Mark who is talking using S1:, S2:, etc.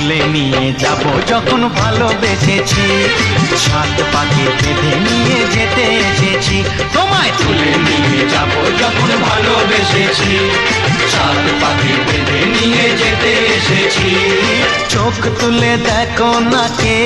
S1: তুলে নিয়ে যাব যখন ভালোবেসেছি। সাত পাখি বেঁধে নিয়ে যেতে এসেছি। তোমায় তুলে নিয়ে যাব যখন ভালোবেসেছি। সাত পাখি বেঁধে নিয়ে যেতে এসেছি। চোখ তুলে দেখো না কে